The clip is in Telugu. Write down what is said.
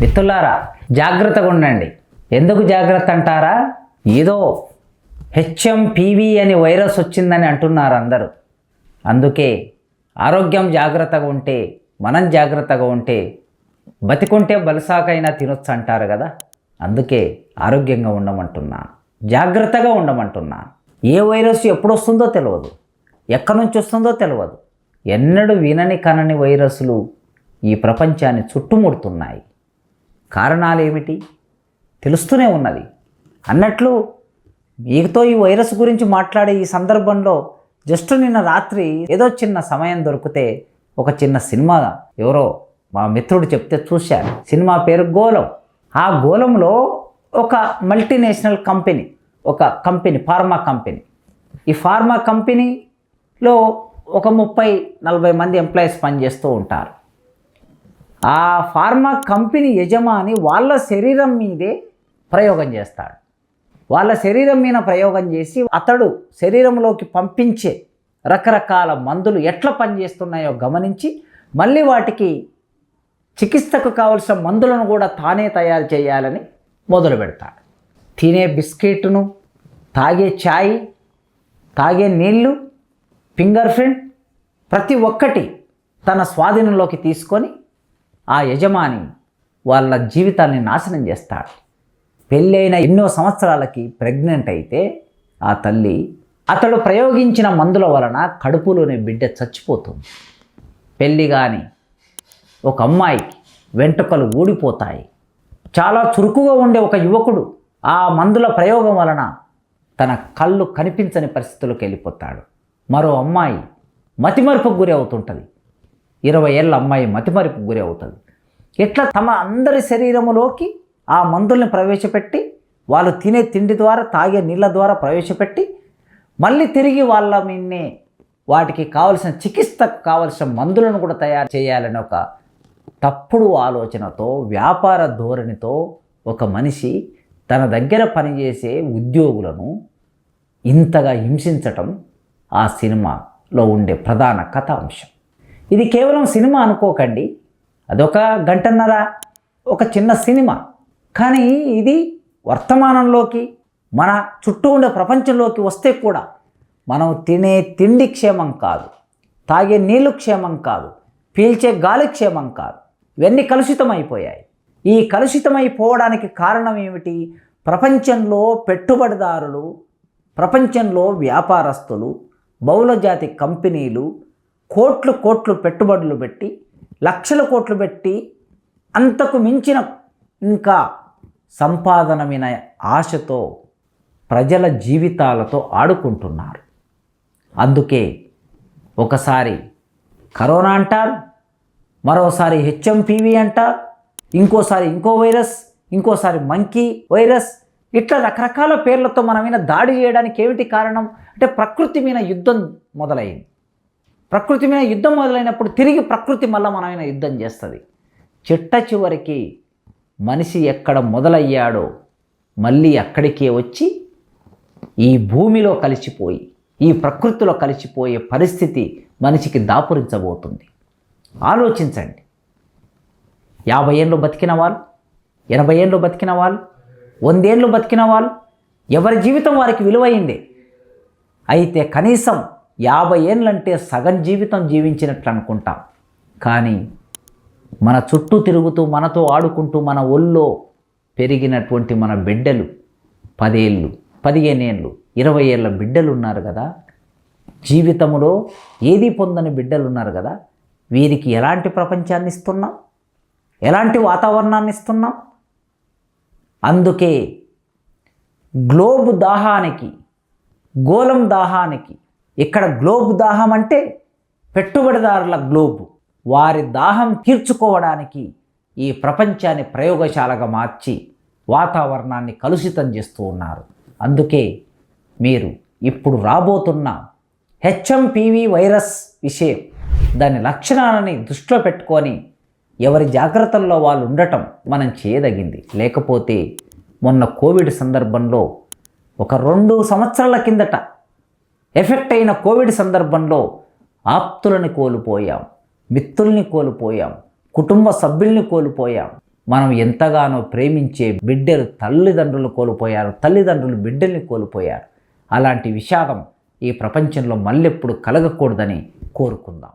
మిత్రులారా జాగ్రత్తగా ఉండండి. ఎందుకు జాగ్రత్త అంటారా? ఏదో హెచ్ఎంపివి అని వైరస్ వచ్చిందని అంటున్నారు అందరూ. అందుకే ఆరోగ్యం జాగ్రత్తగా ఉంటే మనం జాగ్రత్తగా ఉంటే బతికుంటే బలసాకైనా తినొచ్చు అంటారు కదా. అందుకే ఆరోగ్యంగా ఉండమంటున్నాను. జాగ్రత్తగా ఉండమంటున్నాను. ఏ వైరస్ ఎప్పుడు వస్తుందో తెలియదు ఎక్కడి నుంచి వస్తుందో తెలియదు ఎన్నడూ వినని కనని వైరస్లు ఈ ప్రపంచాన్ని చుట్టుముడుతున్నాయి. కారణాలు ఏమిటి తెలుస్తూనే ఉన్నది. అన్నట్లు మీతో ఈ వైరస్ గురించి మాట్లాడే ఈ సందర్భంలో జస్ట్ నిన్న రాత్రి ఏదో చిన్న సమయం దొరికితే ఒక చిన్న సినిమా ఎవరో మా మిత్రుడు చెప్తే చూశాను సినిమా పేరు గోలం. ఆ గోలంలో ఒక మల్టీనేషనల్ కంపెనీ ఒక కంపెనీ ఫార్మా కంపెనీ. ఈ ఫార్మా కంపెనీలో ఒక ముప్పై నలభై మంది ఎంప్లాయీస్ పనిచేస్తూ ఉంటారు. ఆ ఫార్మా కంపెనీ యజమాని వాళ్ళ శరీరం మీదే ప్రయోగం చేస్తాడు. వాళ్ళ శరీరం మీద ప్రయోగం చేసి అతడు శరీరంలోకి పంపించే రకరకాల మందులు ఎట్లా పనిచేస్తున్నాయో గమనించి మళ్ళీ వాటికి చికిత్సకు కావలసిన మందులను కూడా తానే తయారు చేయాలని మొదలు పెడతాడు. తినే బిస్కెట్ను తాగే ఛాయ్ తాగే నీళ్ళు ఫింగర్ ప్రింట్ ప్రతి ఒక్కటి తన స్వాధీనంలోకి తీసుకొని ఆ యజమాని వాళ్ళ జీవితాన్ని నాశనం చేస్తాడు. పెళ్ళైన ఎన్నో సంవత్సరాలకి ప్రెగ్నెంట్ అయితే ఆ తల్లి అతడు ప్రయోగించిన మందుల వలన కడుపులోని బిడ్డ చచ్చిపోతుంది. పెళ్ళి కానీ ఒక అమ్మాయికి వెంట్రుకలు ఊడిపోతాయి. చాలా చురుకుగా ఉండే ఒక యువకుడు ఆ మందుల ప్రయోగం వలన తన కళ్ళు కనిపించని పరిస్థితులకు వెళ్ళిపోతాడు. మరో అమ్మాయి మతిమరుపుకు గురి అవుతుంటుంది. ఇరవై ఏళ్ళ అమ్మాయి మతిమరుపుకు గురి అవుతుంది. ఇట్లా తమ అందరి శరీరములోకి ఆ మందుల్ని ప్రవేశపెట్టి వాళ్ళు తినే తిండి ద్వారా తాగే నీళ్ళ ద్వారా ప్రవేశపెట్టి మళ్ళీ తిరిగి వాళ్ళ మీన్నే వాటికి కావలసిన చికిత్సకు కావలసిన మందులను కూడా తయారు చేయాలని ఒక తప్పుడు ఆలోచనతో వ్యాపార ధోరణితో ఒక మనిషి తన దగ్గర పనిచేసే ఉద్యోగులను ఇంతగా హింసించటం ఆ సినిమాలో ఉండే ప్రధాన కథాంశం ఇది కేవలం సినిమా అనుకోకండి. అదొక గంటన్నర ఒక చిన్న సినిమా. కానీ ఇది వర్తమానంలోకి మన చుట్టూ ఉండే ప్రపంచంలోకి వస్తే కూడా మనం తినే తిండి క్షేమం కాదు. తాగే నీళ్ళు క్షేమం కాదు. పీల్చే గాలి క్షేమం కాదు. ఇవన్నీ కలుషితమైపోయాయి. ఈ కలుషితమైపోవడానికి కారణం ఏమిటి? ప్రపంచంలో పెట్టుబడిదారులు ప్రపంచంలో వ్యాపారస్తులు బహుళజాతి కంపెనీలు కోట్లు కోట్లు పెట్టుబడులు పెట్టి లక్షల కోట్లు పెట్టి అంతకు మించిన ఇంకా సంపాదనమైన ఆశతో ప్రజల జీవితాలతో ఆడుకుంటున్నారు. అందుకే ఒకసారి కరోనా అంటారు మరోసారి హెచ్ఎంపివి అంటారు ఇంకోసారి ఇంకో వైరస్ ఇంకోసారి మంకీ వైరస్ ఇట్లా రకరకాల పేర్లతో మన మీద దాడి చేయడానికి ఏమిటి కారణం? అంటే ప్రకృతి మీద యుద్ధం మొదలైంది. ప్రకృతి మీద యుద్ధం మొదలైనప్పుడు తిరిగి ప్రకృతి మళ్ళీ మనమైన యుద్ధం చేస్తుంది. చిట్ట చివరికి మనిషి ఎక్కడ మొదలయ్యాడో మళ్ళీ అక్కడికే వచ్చి ఈ భూమిలో కలిసిపోయి ఈ ప్రకృతిలో కలిసిపోయే పరిస్థితి మనిషికి దాపురించబోతుంది. ఆలోచించండి. యాభై ఏళ్ళు బతికిన వాళ్ళు ఎనభై ఏళ్ళు బతికిన వాళ్ళు వందేళ్ళు బతికిన వాళ్ళు ఎవరి జీవితం వారికి విలువైంది? అయితే కనీసం యాభై ఏళ్ళంటే సగం జీవితం జీవించినట్లు అనుకుంటాం. కానీ మన చుట్టూ తిరుగుతూ మనతో ఆడుకుంటూ మన ఒళ్ళో పెరిగినటువంటి మన బిడ్డలు పదేళ్ళు పదిహేనేళ్ళు ఇరవై ఏళ్ళ బిడ్డలు ఉన్నారు కదా. జీవితంలో ఏది పొందని బిడ్డలు ఉన్నారు కదా. వీరికి ఎలాంటి ప్రపంచాన్ని ఇస్తున్నాం? ఎలాంటి వాతావరణాన్ని ఇస్తున్నాం? అందుకే గ్లోబ్ దాహానికి గోళం దాహానికి ఇక్కడ గ్లోబ్ దాహం అంటే పెట్టుబడిదారుల గ్లోబ్. వారి దాహం తీర్చుకోవడానికి ఈ ప్రపంచాన్ని ప్రయోగశాలగా మార్చి వాతావరణాన్ని కలుషితం చేస్తూ ఉన్నారు. అందుకే మీరు ఇప్పుడు రాబోతున్న హెచ్ఎంపివి వైరస్ విషయం దాని లక్షణాలని దృష్టిలో పెట్టుకొని ఎవరి జాగ్రత్తల్లో వాళ్ళు ఉండటం మనం చేయదగింది. లేకపోతే మొన్న కోవిడ్ సందర్భంలో ఒక రెండు సంవత్సరాల కిందట ఎఫెక్ట్ అయిన కోవిడ్ సందర్భంలో ఆప్తులని కోల్పోయాం మిత్రుల్ని కోల్పోయాం కుటుంబ సభ్యుల్ని కోల్పోయాం. మనం ఎంతగానో ప్రేమించే బిడ్డలు తల్లిదండ్రులు కోల్పోయారు తల్లిదండ్రులు బిడ్డల్ని కోల్పోయారు. అలాంటి విషాదం ఈ ప్రపంచంలో మళ్ళెప్పుడు కలగకూడదని కోరుకుందాం.